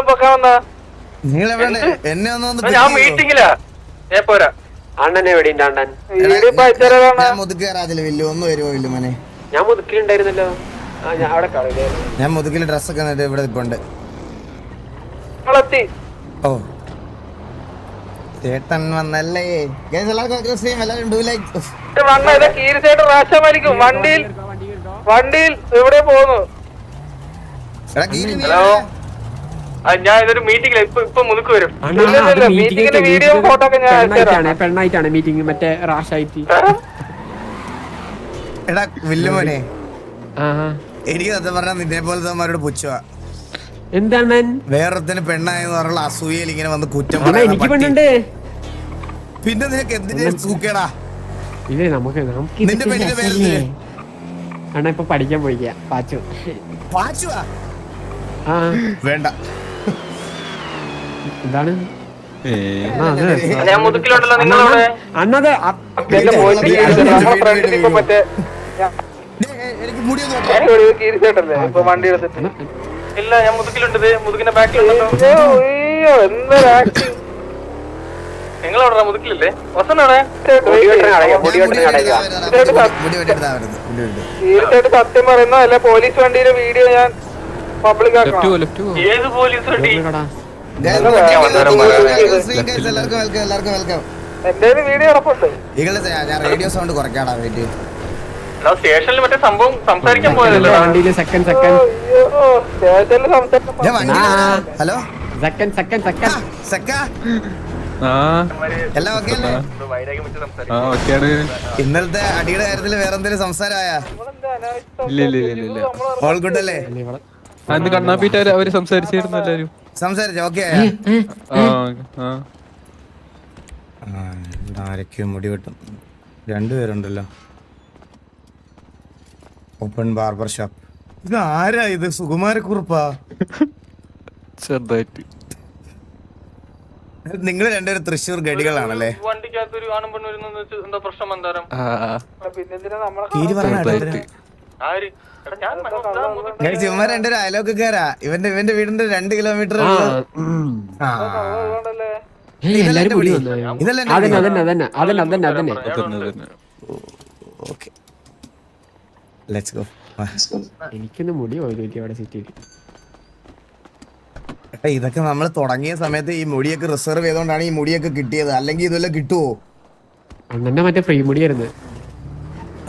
പൊക്കാൻ വന്നാ നിങ്ങൾ എവിടെ എന്നെ ഒന്ന് ഒന്ന് ഞാൻ? മീറ്റിംഗിലാ ഏ പോരാ. അണ്ണൻ. പയച്ചതാണ് ഞാൻ മുതുക്കേറാതില്ല വില്ലു. ഒന്ന് വരുമോ വില്ലു മോനെ? ഞാൻ മുതുക്കിലുണ്ടായിരുന്നല്ലോ. ഞാൻ ഞാൻ മുതുക്കിൽ ഡ്രസ്സൊക്കെ എന്നിട്ട് ഇവിടെ ഇപ്പുണ്ട്. ഓ. ചേട്ടൻ വന്നല്ലേ? വണ്ടിയിൽ വണ്ടിയിൽ ഇവിടെ പോകുന്നു? ഹലോ? എവിടെ? ഞാൻ ഇതൊരു മീറ്റിംഗില ഇപ്പൊ ഇപ്പൊ മുതുക്ക് വരും. മീറ്റിംഗിന്റെ വീഡിയോ meeting ഫോട്ടോ ഒക്കെ ഞാൻ പെണ്ണായിട്ടാണ് പെണ്ണായിട്ടാണ് മീറ്റിംഗ് മറ്റേ റാഷായിട്ട് എടാ വില്ലു മോനെ ആ. എനിക്ക് സത്യം പറഞ്ഞാൽ നിന്നെ പോലത്തെ പുച്ഛവാ. എന്താണ്? വേറൊരുത്തിന് പെണ്ണായെന്ന് അസൂയയിൽ ഇങ്ങനെ വന്ന് കുറ്റം എനിക്ക്. പെണ്ണുണ്ട്? പിന്നെ നിനക്ക് എന്തിനാ സൂക്കേടാ ഇല്ലേ നമുക്ക് നമുക്ക് നിന്റെ ഇതൊക്കെ പെണ്ണിന്റെ പേര് രസല്ലേ? അണ്ണാ ഇപ്പൊ പഠിക്കാൻ പോയിക്കാ. പാച്ചു. പാച്ചുവാ? ആ. വേണ്ട. എന്താണ്? ഇല്ല ഞാൻ മുതുക്കിലുണ്ട് മുതുകിന്റെ ബാക്കിലുണ്ടല്ലോ അയ്യോ എന്തൊരു ആക്ടിങ് നിങ്ങൾ വസനാണേ. തീർച്ചയായിട്ടും സത്യം പറയുന്ന അല്ല പോലീസ് വണ്ടിയുടെ വീഡിയോ ഞാൻ പബ്ലിക് ആക്കണം. ഏത് പോലീസ് വണ്ടി? ഞാൻ റേഡിയോ സൗണ്ട് കുറയ്ക്കാടാ വേണ്ടി. സ്റ്റേഷനിൽ മറ്റേ സംഭവം സംസാരിക്കാൻ എന്റെ പോയതല്ലോ വണ്ടിയിൽ second second hello? Second second second സെക്ക. ആ. എല്ലാം ഓക്കെ അല്ലേ? ഇന്നലത്തെ അടിയുടെ കാര്യത്തിൽ വേറെ എന്തെങ്കിലും സംസാരമായ? ഇല്ല ഇല്ല ഇല്ല ഇല്ല. ഇല്ല ഓൾ ഗുഡ് അല്ലേ? കണ്ണാപ്പീറ്റ് അവർ സംസാരിച്ചിരുന്നു എല്ലാരും. സംസാരിച്ച ഓക്കെ ആ ആ. ആരൊക്കെയോ മുടി വെട്ടും. രണ്ടുപേരുണ്ടല്ലോ. ഓപ്പൺ ബാർബർ ഷോപ്പ് ഇത് ആരാ ഇത്? സുകുമാരക്കുറുപ്പാ ചെറുതായിട്ട്. നിങ്ങൾ രണ്ടുപേരും തൃശ്ശൂർ ഗഡികളാണല്ലേ? വണ്ടിക്കകത്ത് ഒരു ആണും പെണ്ണും വരുന്നെന്ന് വെച്ച് എന്താ പ്രശ്നം എന്താരം പിന്നെ നമ്മളെ ഞാൻ ഇവന്മാർ രണ്ടൊരു അയലോക്കാരാ ഇവന്റെ ഇവന്റെ വീടിന്റെ രണ്ട് കിലോമീറ്റർ എനിക്കൊന്ന് മുടി അവിടെ സിറ്റിയിൽ ഏട്ടാ ഇതൊക്കെ നമ്മൾ തുടങ്ങിയ സമയത്ത് ഈ മുടിയൊക്കെ റിസർവ് ചെയ്തോണ്ടാണ് ഈ മുടിയൊക്കെ കിട്ടിയത്. അല്ലെങ്കിൽ ഇതുവല്ല കിട്ടുവോ? അണ്ണന്റെ മറ്റേ ഫ്രീ മുടിയായിരുന്നു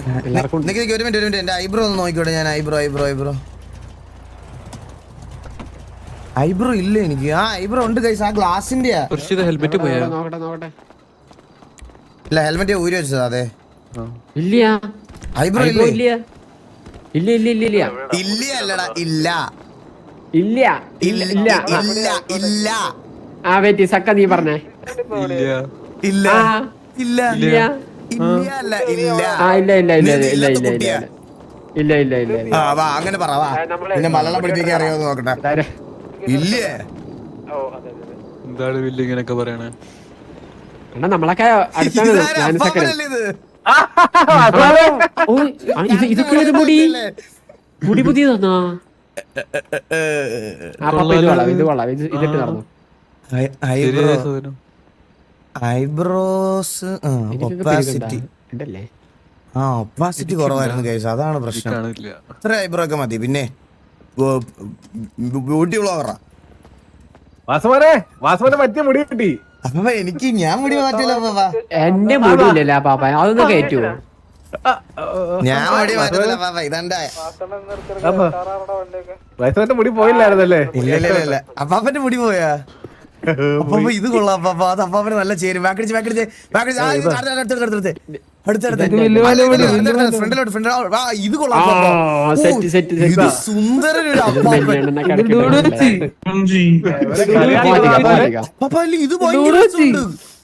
നിക്ക് നിക്ക് ഒരു മിനിറ്റ് ഒരു മിനിറ്റ്. എന്റെ ഐബ്രോ ഒന്ന് നോക്കിക്കോട്ടെ ഞാൻ. Eyebrow eyebrow eyebrow. ഐബ്രോ ഇല്ല എനിക്ക്? ആ ഐബ്രോ ഉണ്ട് കൈസ് ആ ഗ്ലാസിന്റെ ഹെൽമെറ്റ് പോയാ? ഇല്ല ഹെൽമെറ്റ് ഊരി വെച്ചതാ അതെ. ഇല്ല. ഐബ്രോ ഇല്ല ഇല്ലേ? ഇല്ല. ഇല്ല ഇല്ല ഇല്ല ഇല്ല. ഇല്ല അല്ലടാ ഇല്ല. ഇല്ല ഇല്ല ഇല്ല ഇല്ല. ഇല്ല ആ വെറ്റി സക്ക നീ പറഞ്ഞേ. ഇല്ല. ഇല്ല ആ. ഇല്ല. ഇല്ല ഇല്ല ഇല്ല. ആ ഇല്ല ഇല്ല ഇല്ല ഇല്ല വാ അങ്ങനെ പറ വാ. പിന്നെ മലയാളം പഠിപ്പിക്കാൻ അറിയാമോ നോക്കട്ടെ? ഇല്ലേ? എന്താണ് വില്ല് ഇങ്ങനെയൊക്കെ പറയണേ? നമ്മളൊക്കെ അടുത്താണ് ഇതൊക്കെ മുടി? മുടി ഇത് ഇത് കൊള്ളാം ഇത് ഇതിട്ട് നടന്നു. Eyebrows opacity. ആ ഒപ്പാസിറ്റി കുറവായിരുന്നു കേസ് അതാണ് പ്രശ്നം. എത്ര ഇത്ര ഐബ്രോ ഒക്കെ മതി. പിന്നെ ബ്യൂട്ടി ബ്ലോഗറാ വാസവനെ വാസവനെ പറ്റിയ മുടി കിട്ടി. അപ്പൊ എനിക്ക് ഞാൻ മുടി മാറ്റില്ല പാപ്പ എന്റെ മുടി ഇല്ലല്ലോ ആ പാപ്പ. അതൊന്ന് കയറ്റുവോ? ഞാൻ മുടി മാറ്റില്ല പാപ്പ. ഇതാണ്ടാ. വാസവന്റെ മുടി പോയില്ലായിരുന്നല്ലേ? ഇല്ല ഇല്ല, ഇല്ല. അപ്പാപ്പന്റെ മുടി പോയാ? അപ്പാപ്പ ഇത് കൊള്ളാം. അപ്പൊ അത് അപ്പാപ്പന് നല്ല ചേരും. വാക്കടിച്ച് വാക്കടിച്ച് വാക്കടിച്ച് ഇത്. അടുത്തടുത്ത് കൊള്ളാം സുന്ദരനൊരു അപ്പാപ്പൻ. ഇത് ഭയങ്കര രസമുണ്ട്.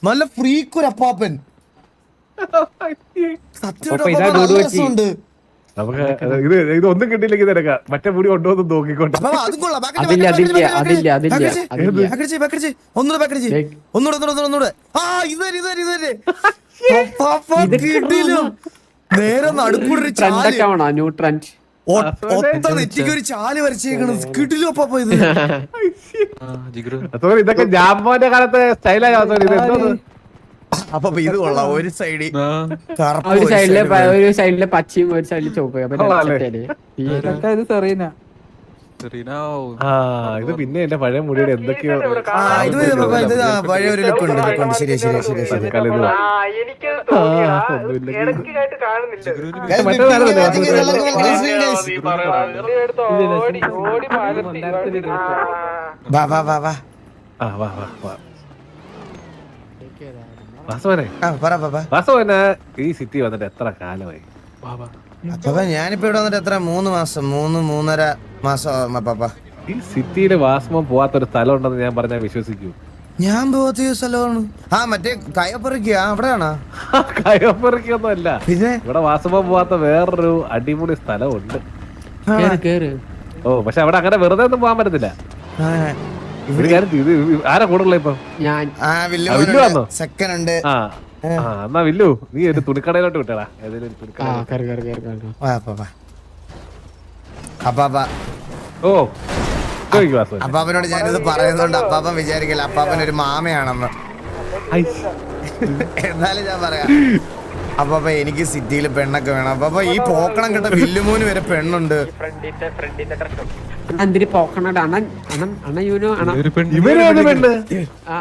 നല്ല ഫ്രീക്ക് ഒരു അപ്പാപ്പൻ. സത്യം നമുക്ക് ഇത് ഇത് ഒന്നും കിട്ടിയില്ലെങ്കിൽ നിനക്ക മറ്റേ മുടി കൊണ്ടുവന്ന് നോക്കിക്കോട്ടെ. അതില്ല, അതില്ല, അതില്ല, അതില്ല, ആ ഇത് ഇത്. നേരെ നടുക്കൂടെ ഒരു ട്രെൻഡ് ചാൽ. ഒക്കെ ആവണോ ന്യൂ ട്രെൻഡ് ഒത്ത നെറ്റിക്ക് ഒരു ചാൽ വരച്ചേക്കണ് കിട്ടില്ലോ അപ്പാപ്പ ഇത്. ആ ജിഗ്രു സോറി ഇതൊക്കെ ജാമ്പോന്റെ കാലത്തെ സ്റ്റൈലായ സോറി ഇത് കൊള്ളാം. ഒരു സൈഡ് ആ. ഒരു സൈഡിൽ ഒരു സൈഡിൽ പച്ചയും ഒരു സൈഡിൽ ചുവപ്പ്. അപ്പൊ സെറീന. സെറീന ആ ഇത് പിന്നെ എന്റെ പഴയ മുടിയുടെ എന്തൊക്കെയോ ആ ഇത് അപ്പാപ്പ ഇത് ആ, പഴയ ഒരു ലുക്ക് ഉണ്ട്. ലുക്ക് ഉണ്ട്. ശരിയാ ശരിയാ ശരിയാ ശരിയാ വാ വാ വാ വാ. ആ വാ വാ വാ. വാസവനെ. ആ പറ പാപ്പ വാസവന് ഈ സിറ്റി വന്നിട്ട് എത്ര കാലമായി? വാ വാ അപ്പാപ്പ ഞാനിപ്പോ ഇവിടെ വന്നിട്ട് എത്ര? മൂന്ന് മാസം മൂന്ന് മൂന്നര മാസം അപ്പാപ്പ ഈ സിറ്റിയിൽ വാസവം പോവാത്തൊരു സ്ഥലം ഉണ്ടെന്ന് ഞാൻ പറഞ്ഞാൽ വിശ്വസിക്കൂ. ഞാൻ പോകാത്ത സ്ഥലമാണ്. ആ മറ്റേ കയപ്പറിക്കുക അവിടെയാണോ? കയപ്പറിക്കൊന്നും അല്ല പിന്നെ? ഇവിടെ വാസവം പോവാത്ത വേറൊരു അടിപൊളി സ്ഥലമുണ്ട്. കേറ് കേറ്. ഓ പക്ഷെ അവിടെ അങ്ങനെ വെറുതെ ഒന്നും പോകാൻ പറ്റത്തില്ല. ആരാ കൂടെ ഇപ്പൊ? ഞാൻ. ആ ആ, വില്ലു വന്നോ? സെക്കൻഡ് ഉണ്ട് എന്നാ വില്ലു നീ ഒരു തുണിക്കടയിലോട്ട് വിട്ടടാ. ഏതെങ്കിലും തുണിക്കട അപ്പാപ്പ. ഓ അപ്പാപ്പനോട് ഞാനിത് പറയുന്നതുകൊണ്ട് അപ്പാപ്പൻ വിചാരിക്കില്ല. അപ്പാപ്പൻ ഒരു മാമയാണെന്ന് എന്നാലും ഞാൻ പറയാം. അപ്പാപ്പ എനിക്ക് സിറ്റിയിൽ പെണ്ണൊക്കെ വേണം. അപ്പൊ ഈ പോക്കണം കിട്ട. വില്ലുമോന് വരെ പെണ്ണുണ്ട്. എന്തിരി യൂനോ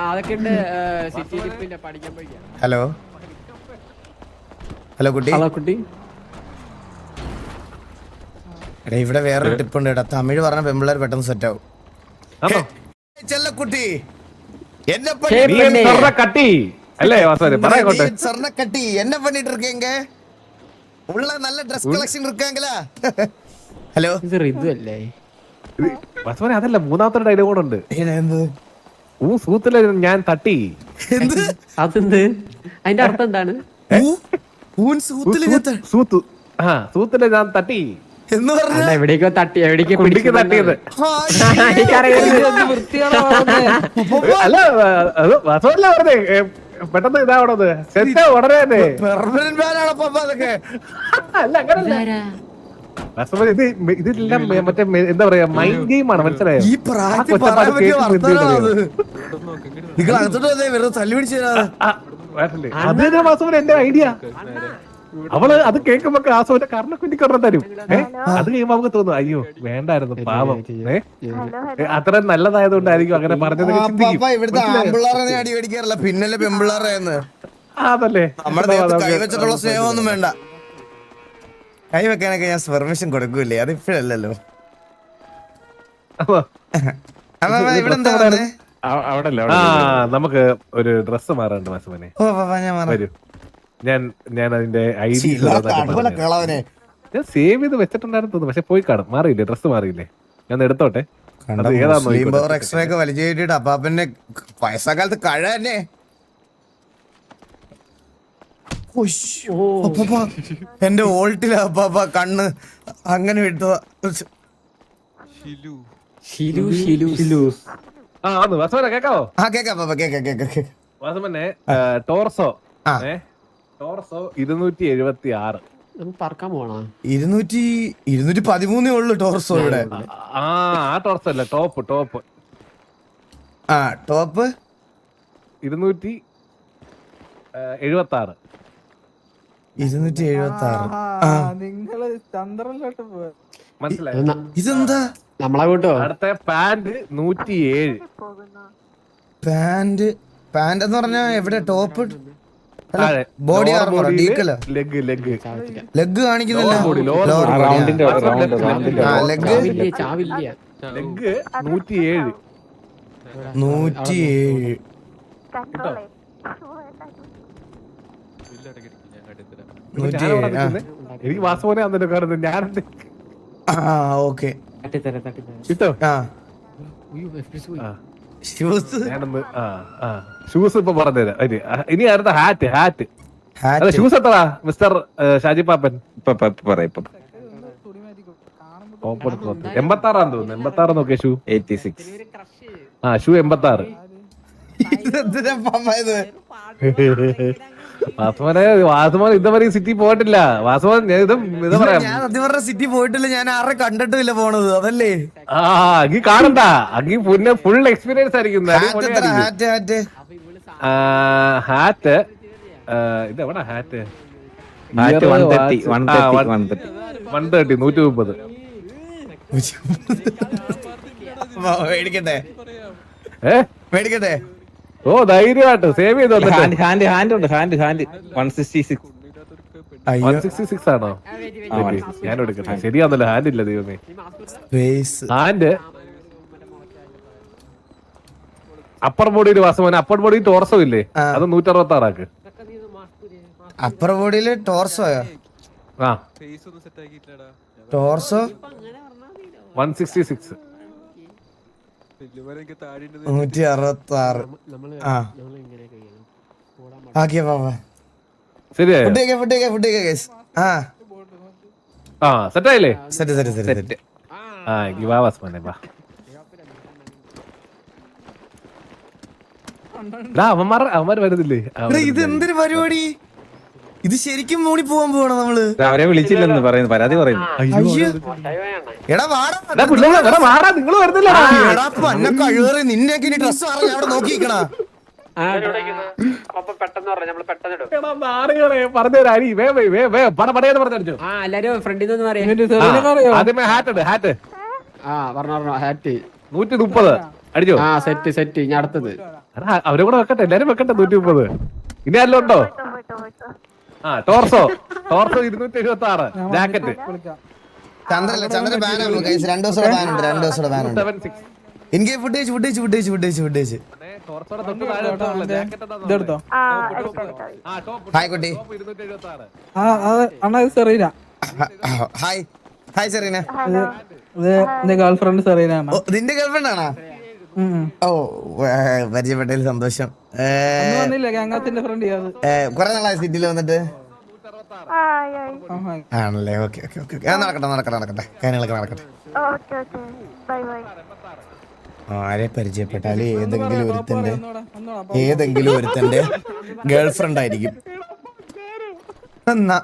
അതൊക്കെ ഉണ്ട് സിറ്റിയിൽ പിന്നെ പഠിക്കാൻ പോയി. ഹലോ? ഹലോ കുട്ടി? ഹലോ കുട്ടി. എടാ ഇവിടെ വേറൊരു ടിപ്പ് ഉണ്ട് കേട്ടോ. തമിഴ് പറഞ്ഞ പെമ്പിള്ളേർ പെട്ടെന്ന് സെറ്റ് ആവും. ചെല്ലക്കുട്ടി. എന്നെ കട്ടി? അല്ലേ വാസവനെ പറയട്ടെ സ്വർണക്കട്ടി എന്നെ പണിട്ട് ഇരിക്കേങ്ക ഉള്ള നല്ല ഡ്രസ് കളക്ഷൻ ഇരിക്കാങ്കിലാ. ഹലോ? ഇത് റിതു അല്ലേ? വാസവനെ അതല്ല മൂന്നാമത്തെ ഡയലോഗ് ഉണ്ട്. ഊ സൂത്തില ഞാൻ തട്ടി. അതെന്ത്? അതിന്റെ അർത്ഥം എന്താണ്? സൂത്തില ഞാൻ തട്ടി. എവിടേക്കോ തട്ടി എവിടേക്ക് കുടിക്ക് തട്ടിയത്. അല്ല അതല്ല പറഞ്ഞേ? പെട്ടെന്ന് ഇതാവണത് സെറ്റ് ഉടനെ അല്ല അങ്ങനല്ല. ഇത് ഇതെല്ലാം മറ്റേ എന്താ പറയാ മൈൻഡ് ഗെയിം ആണ് മനസ്സിലായോ? ഈ അത്. എന്റെ ഐഡിയ അവൾ അത് കേൾക്കുമ്പോ ആസോന്റെ കർണക്കുറ്റി കൊണ്ടു തരും. ഏഹ് അത് കഴിയുമ്പോ നമുക്ക് തോന്നും അയ്യോ വേണ്ടായിരുന്നു പാവം. അത്ര നല്ലതായതുകൊണ്ടായിരിക്കും അങ്ങനെ പറഞ്ഞത് ചിന്തിക്കും. പപ്പ ഇവിടുത്തെ ആമ്പിള്ളാറെ അടി മേടിക്കാറില്ല. പിന്നല്ലേ പെമ്പിള്ളാറേന്ന് ആ, അതല്ലേ. നമ്മുടെ ദേഹത്ത് കൈവച്ചിട്ടുള്ള സ്നേഹമൊന്നും വേണ്ട. കൈ വെക്കാനൊക്കെ ഞാൻ പെർമിഷൻ കൊടുക്കൂലേ അത് ഇവിടെ എന്താ? ആ നമുക്ക് ഒരു ഡ്രസ് മാറാണ്ട് മാസം ഓ പാപ്പാ ഞാൻ മറന്നു. വരൂ. ഞാൻ ഞാൻ അതിന്റെ ഐ ഡി ചില്ല കടവല കളവനെ. ഞാൻ സേവ് ചെയ്ത് വെച്ചിട്ടുണ്ടായിരുന്നു തോന്നുന്നു പക്ഷെ പോയി കാണും. മാറിയില്ലേ? ഡ്രസ് മാറിയില്ലേ? ഞാൻ എടുത്തോട്ടെ? ഒക്കെ വലിച്ചു കയറ്റിട്ട് അപ്പാപ്പന്റെ വയസ്സാകാലത്ത് കഴ തന്നെ. എന്റെ ഓൾട്ടില അപ്പാപ്പ കണ്ണ്. അങ്ങനെ ആ കേക്കാവോ? ആ കേക്കാം കേക്കാം കേക്കാം കേക്കാം ടോർസോ. ആ. ടോർസോ ഇരുന്നൂറ്റി എഴുപത്തി ആറ് നമുക്ക് പറക്കാൻ പോണോ? ഇരുന്നൂറ്റി ഇരുന്നൂറ്റി പതിമൂന്നേ ഉള്ളു ടോർസോ ഇവിടെ. ആ ആ ടോർസോ അല്ല ടോപ്പ് ടോപ്പ്. ആ ടോപ്പ്? ഇരുന്നൂറ്റി എഴുപത്തി ആറ് ഇരുന്നൂറ്റി എഴുപത്തി ആറ് ആ. നിങ്ങൾ ചന്ദ്രനിലോട്ട് മനസ്സിലായി? ഇതെന്താ? നമ്മളെ കൂട്ടോ അടുത്ത പാന്റ് നൂറ്റി ഏഴ് പാന്റ് പാന്റ് എന്ന് പറഞ്ഞാ എവിടെ? ടോപ്പ്. ബോഡി ലെഗ് ഡീക്കല leg leg ലെഗ് കാണിക്കുന്നില്ല. ലെഗ് ലെഗ് നൂറ്റി ഏഴ് നൂറ്റി ഏഴ്. എനിക്ക് വാസവനെ അന്നിട്ട് കാണുന്നത് ഞാൻ ആ ഓക്കെ. കിട്ടോ ആ. ഷൂസ് ആ ഷൂസ് ഇപ്പൊ പറഞ്ഞുതരാം ഇനി ഇനി അടുത്ത ഹാറ്റ് ഹാറ്റ് അല്ല ഷൂസ് എത്രടാ മിസ്റ്റർ ഷാജി പാപ്പൻ? എൺപത്തി ആറാന്ന് തോന്നുന്നു. എൺപത്തി ആറ് നോക്കിയ ഷൂ എയ്റ്റി സിക്സ്. ആ ഷൂ എൺപത്തി ആറ് വാസുമോനെ വാസുമോൻ ഇതുവരെ സിറ്റി പോയിട്ടില്ല. വാസുമോൻ ഞാൻ ഇതും ഇത് പറയാം. ഞാൻ സത്യം പറഞ്ഞ സിറ്റി പോയിട്ടില്ല. ഞാൻ ആരെ കണ്ടിട്ടില്ല പോണത്. അതല്ലേ? ആ അങ്ങി കാണണ്ട. അങ്ങി പിന്നെ ഫുൾ എക്സ്പീരിയൻസ് ആയിരിക്കും. ഹാറ്റ് എത്ര? ഹാറ്റ് ഹാറ്റ് ഹാറ്റ് ഇത് എവിടെ ഹാറ്റ് Hat? 130, 130, 130. വൺ തേർട്ടി നൂറ്റി മുപ്പത് മേടിക്കട്ടെ? ഏ? മേടിക്കട്ടെ? ഓ ധൈര്യമായിട്ട് സേവ് ചെയ്ത് ഹാൻഡ് ഹാൻഡ് ഹാൻഡ് ഉണ്ട് hand hand one sixty six one sixty six ആണോ ഞാൻ എടുക്കട്ടെ. ശരിയാന്നല്ലോ ഹാൻഡ് ഇല്ല ദൈവമേ. ഹാൻഡ് അപ്പർ ബോഡിയിൽ വാസമോനെ അപ്പർ ബോഡി ടോർസോ ഇല്ലേ? അത് നൂറ്ററുപത്തി ആറാക്ക് അപ്പർ ബോഡിയിൽ ടോർസോയോ ആ. ഫേസ് ഒന്നും സെറ്റ് ആക്കിയിട്ടില്ലടാ ടോർസോ വൺ സിക്സ്റ്റി സിക്സ് വലിയവരെ എനിക്ക് താഴെ ഉണ്ട് നൂറ്റി അറുപത്തി ആറ് ആ. ആക്കിയ പാപ്പ ഫുഡ് ഫുഡ്. ആ. ആ സെറ്റായില്ലേ? Set set set set. ആ വാ വാസമോനെ വാ. ഡാ, അവന്മാർ അവന്മാർ വരുന്നില്ലേ? ഇത് എന്തൊരു പരിപാടി? ഇത് ശരിക്കും മൂടി പോവാൻ പോവാണ് നമ്മൾ? അവരെ വിളിച്ചില്ലെന്ന് പറയുന്നു പരാതി പറയുന്നു. അയ്യോ എടാ വാടാ നിങ്ങൾ പന്ന കഴിവേറി ഇനി ഡ്രസ് അവിടെ നോക്കിക്കണ നിന്ന് നൂറ്റി മുപ്പത് അടിച്ചോ? ആ സെറ്റ് സെറ്റ് ഞാൻ അടുത്തത്. എടാ, അവരെ കൂടെ വെക്കട്ടെ എല്ലാരും വെക്കട്ടെ നൂറ്റി മുപ്പത് ഇനി അല്ലോ ഉണ്ടോ? ആ ടോർസോ. ടോർസോ ഇരുന്നൂറ്റി എഴുപത്തി ആറ് ജാക്കറ്റ്. ചന്ദ്രല്ല ഗൈസ് രണ്ട് ദിവസം ബാൻ ഉണ്ട് രണ്ട് ദിവസം ബാൻ ഉണ്ട് സെവൻ സിക്സ് എനിക്ക് ഫുഡ് കഴിച്ച് ഫുഡ് കഴിച്ച് ഫുഡ് കഴിച്ച് ഫുഡ് കഴിച്ച് ഫുഡ് കഴിച്ച് ടോർസോടെ തൊട്ട് താഴെ ജാക്കറ്റ് ഇതെടുത്തോ ആ ടോപ്പ്. ഹായ് കുട്ടി ടോപ്പ് ഇരുന്നൂറ്റി എഴുപത്തി ആറ് ആ അണ്ണാ ഇത് സെറീന. Hi hi Serena. ഇത് ഇത് എന്റെ ഗേൾ സെറീന നിന്റെ ഗേൾഫ്രണ്ട് ആണോ. ഓ പരിചയപ്പെട്ടതിൽ സന്തോഷം. നാളായി സിറ്റിയിൽ വന്നിട്ട്. ആണല്ലേ? Okay okay okay okay. നടക്കട്ടെ നടക്കട്ടെ നടക്കട്ടെ. കാര്യങ്ങളൊക്കെ നടക്കട്ടെ. ആരെ പരിചയപ്പെട്ടാൽ ഏതെങ്കിലും ഒരുത്തന്റെ. ഏതെങ്കിലും ഒരുത്തന്റെ ഗേൾഫ്രണ്ട് ആയിരിക്കും. എന്നാ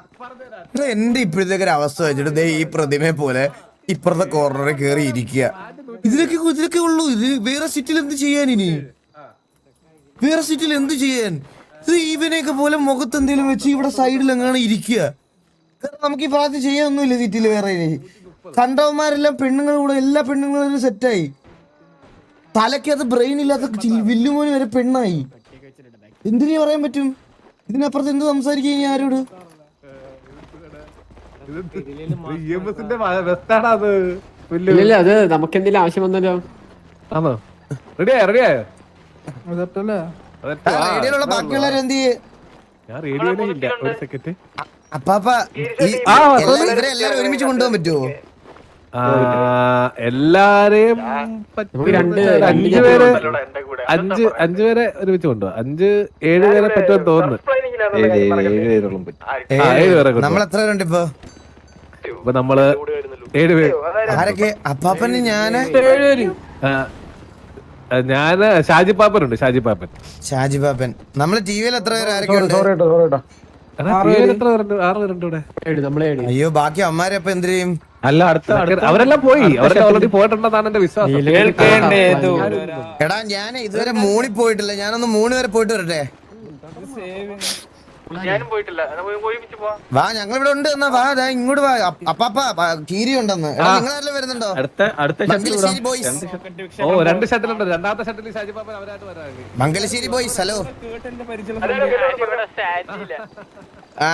എന്റെ ഇപ്പോഴത്തേക്കൊരവസ്ഥ അവസ്ഥ വെച്ചിട്ട് ദേ ഈ പ്രതിമയെ പോലെ ഇപ്പുറത്തെ കോർണറിൽ കയറി ഇരിക്കുക ഇതിലൊക്കെ ഇതിലൊക്കെ ഉള്ളൂ. ഇത് വേറെ സിറ്റിൽ എന്ത് ചെയ്യാൻ ഇനി? വേറെ സിറ്റിൽ എന്ത് ചെയ്യാൻ? ഇത് ഈവനെയൊക്കെ പോലെ മുഖത്ത് എന്തെങ്കിലും വെച്ച് ഇവിടെ സൈഡിൽ എങ്ങാണ് ഇരിക്കുക. കാരണം നമുക്ക് ഈ ഭാഗത്ത് ചെയ്യാനൊന്നുമില്ല സിറ്റിയിൽ വേറെ ഇനി. കണ്ടവന്മാരെല്ലാം പെണ്ണുങ്ങളും കൂടെ എല്ലാ പെണ്ണുങ്ങളും സെറ്റായി തലക്കകത്ത് ബ്രെയിൻ ഇല്ലാത്ത വില്ലുമോന് വരെ പെണ്ണായി. എന്തിനു പറയാൻ പറ്റും? ഇതിനപ്പുറത്ത് എന്ത് സംസാരിക്കും ഇനി ആരോട്? ഇഎംഎസിന്റെ ബെസ്റ്റാണ് അത് പുല്ല്. ഇല്ല അത് നമുക്ക് എന്തെങ്കിലും ആവശ്യം വന്നല്ലോ ആണോ റെഡിയായോ റെഡിയായോ? റേഡിയോയിലുള്ള ബാക്കിയുള്ളവർ എന്ത് ചെയ്യേ? ഞാൻ റേഡിയോയിലേ ഇല്ല. ഒരു സെക്കൻഡ് അപ്പാപ്പ ഈ- ആ, ഇവരെ എല്ലാരും ഒരുമിച്ച് കൊണ്ടുപോകാൻ പറ്റുമോ എല്ലാരെയും അഞ്ച് പേര് അഞ്ച് അഞ്ച് പേരെ ഒരുമിച്ച് കൊണ്ടുപോകാം. അഞ്ച് ഏഴ് പേരെ പറ്റുമെന്ന് തോന്നുന്നു. ഏഴ് പേരെ. നമ്മൾ എത്ര പേരുണ്ട് ഇപ്പൊ? ഇപ്പൊ നമ്മൾ ഏഴ് പേര്. ആരൊക്കെ? അപ്പാപ്പന് ഞാൻ. ഷാജി പാപ്പൻ ഉണ്ട് ഷാജി പാപ്പൻ. ഷാജി പാപ്പൻ. നമ്മൾ ടി വിയിൽ എത്ര പേര്? ആരൊക്കെ അയ്യോ ബാക്കി അമ്മാരെ അപ്പൊ എന്ത് ചെയ്യും? അല്ല അടുത്ത അടുത്ത. അവരെല്ലാം പോയി. അവരെല്ലാം ഓൾറെഡി പോയിട്ടുണ്ടെന്നാണ് എന്റെ വിശ്വാസം. എടാ ഞാൻ ഇതുവരെ മൂണി പോയിട്ടില്ല ഞാനൊന്ന് മൂന്ന് വരെ പോയിട്ട് വരട്ടെ. വാ ഞങ്ങൾ ഇവിടെ ഉണ്ട്. എന്നാ വാ ദാ ഇങ്ങോട്ട് വാ. അപ്പ- അപ്പാപ്പ കീരി ഉണ്ടെന്ന്. നിങ്ങളെല്ലാം വരുന്നുണ്ടോ? അടുത്ത അടുത്ത ഷട്ടിൽ മംഗലശ്ശേരി ബോയ്സ് ഓ രണ്ട് ഷട്ടിലുണ്ട്. രണ്ടാമത്തെ ഷട്ടിൽ ഷാജി പാപ്പൻ അവരായിട്ട് വരാൻ മംഗലശ്ശേരി ബോയ്സ് ഹലോ. ആ,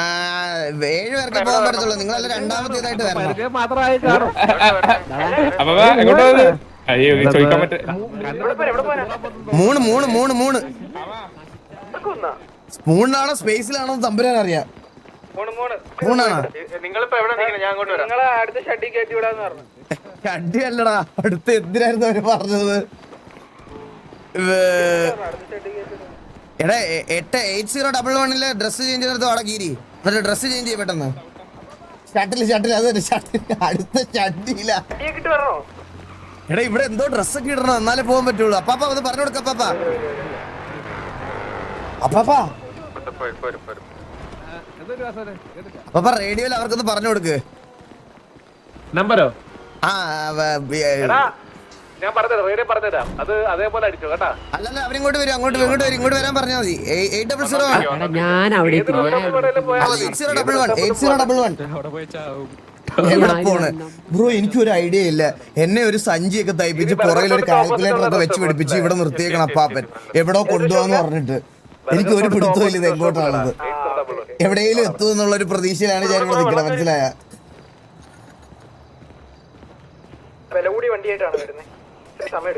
ഏഴ് പേർക്ക് പോകാൻ പറ്റത്തുള്ളൂ. നിങ്ങളെല്ലാം രണ്ടാമത്തേതായിട്ട് വരണം. മാത്രമായി കാണും. മൂന്ന് മൂന്ന് മൂന്ന് മൂന്ന് സ്പൂണിലാണോ സ്പേസിലാണോ തമ്പുരാൻ അറിയാം. കണ്ടിയല്ലടാ മൂന്നാണോ? അടുത്ത ഷഡ്ഡി അല്ലടാ എന്തിനായിരുന്നു അവർ പറഞ്ഞത്? എടാ എട്ട് എയ്റ്റ് സീറോ ഡബിൾ വണ്ണിൽ ഡ്രസ് ചേഞ്ച് ചെയ്തെടുത്ത് അവിടെ കീരി. എന്നിട്ട് ഡ്രസ് ചേഞ്ച് ചെയ്യ പെട്ടെന്ന്. ചട്ടിൽ ചട്ടിൽ അത് ഷട്ടിൽ. അടുത്ത ഷട്ടിയില്ല വരണോ? എടാ ഇവിടെ എന്തോ ഡ്രസ്സൊക്കെ ഇടണം. എന്നാലേ പോകാൻ പറ്റുള്ളൂ. അപ്പാപ്പ അത് പറഞ്ഞു കൊടുക്ക അപ്പാപ്പ. അപ്പൊ റേഡിയോയിൽ അവർക്കൊന്ന് പറഞ്ഞു കൊടുക്ക്. നമ്പറോ ആ ഞാൻ പറഞ്ഞുതരാം റേഡിയോ പറഞ്ഞുതരാം. അത് അതേപോലെ അടിച്ചോ കേട്ടാ? അല്ലല്ല അവരിങ്ങോട്ട് വരും അങ്ങോട്ട് ഇങ്ങോട്ട് വരും ഇങ്ങോട്ട് വരാൻ പറഞ്ഞാൽ മതി. എയ്റ്റ് ഡബിൾ സീറോ എടാ, ഞാൻ അവിടെ എത്തി ഞാൻ eight zero double one eight zero double one അവിടെ പോയി ചാവും. എവിടെ പോണ്? ബ്രോ എനിക്ക് ഒരു ഐഡിയ ഇല്ല. എന്നെ ഒരു സഞ്ചിയൊക്കെ തയ്പ്പിച്ച് പുറകിൽ ഒരു കാൽക്കുലേറ്റർ ഒക്കെ വെച്ച് പിടിപ്പിച്ച് ഇവിടെ നിർത്തിയേക്കണം അപ്പാപ്പൻ. എവിടോ കൊണ്ടുപോകാന്ന് പറഞ്ഞിട്ട്. എനിക്ക് ഒരു പിടുത്തവും ഇല്ല ഇത് എങ്ങോട്ടാണത് എവിടെയെങ്കിലും എത്തുമെന്നുള്ള ഒരു പ്രതീക്ഷയിലാണ് ഞാൻ ഇവിടെ നിൽക്കുന്നത്. മനസ്സിലായ? വില കൂടി വണ്ടിയായിട്ടാണ് വരുന്നത് സമയം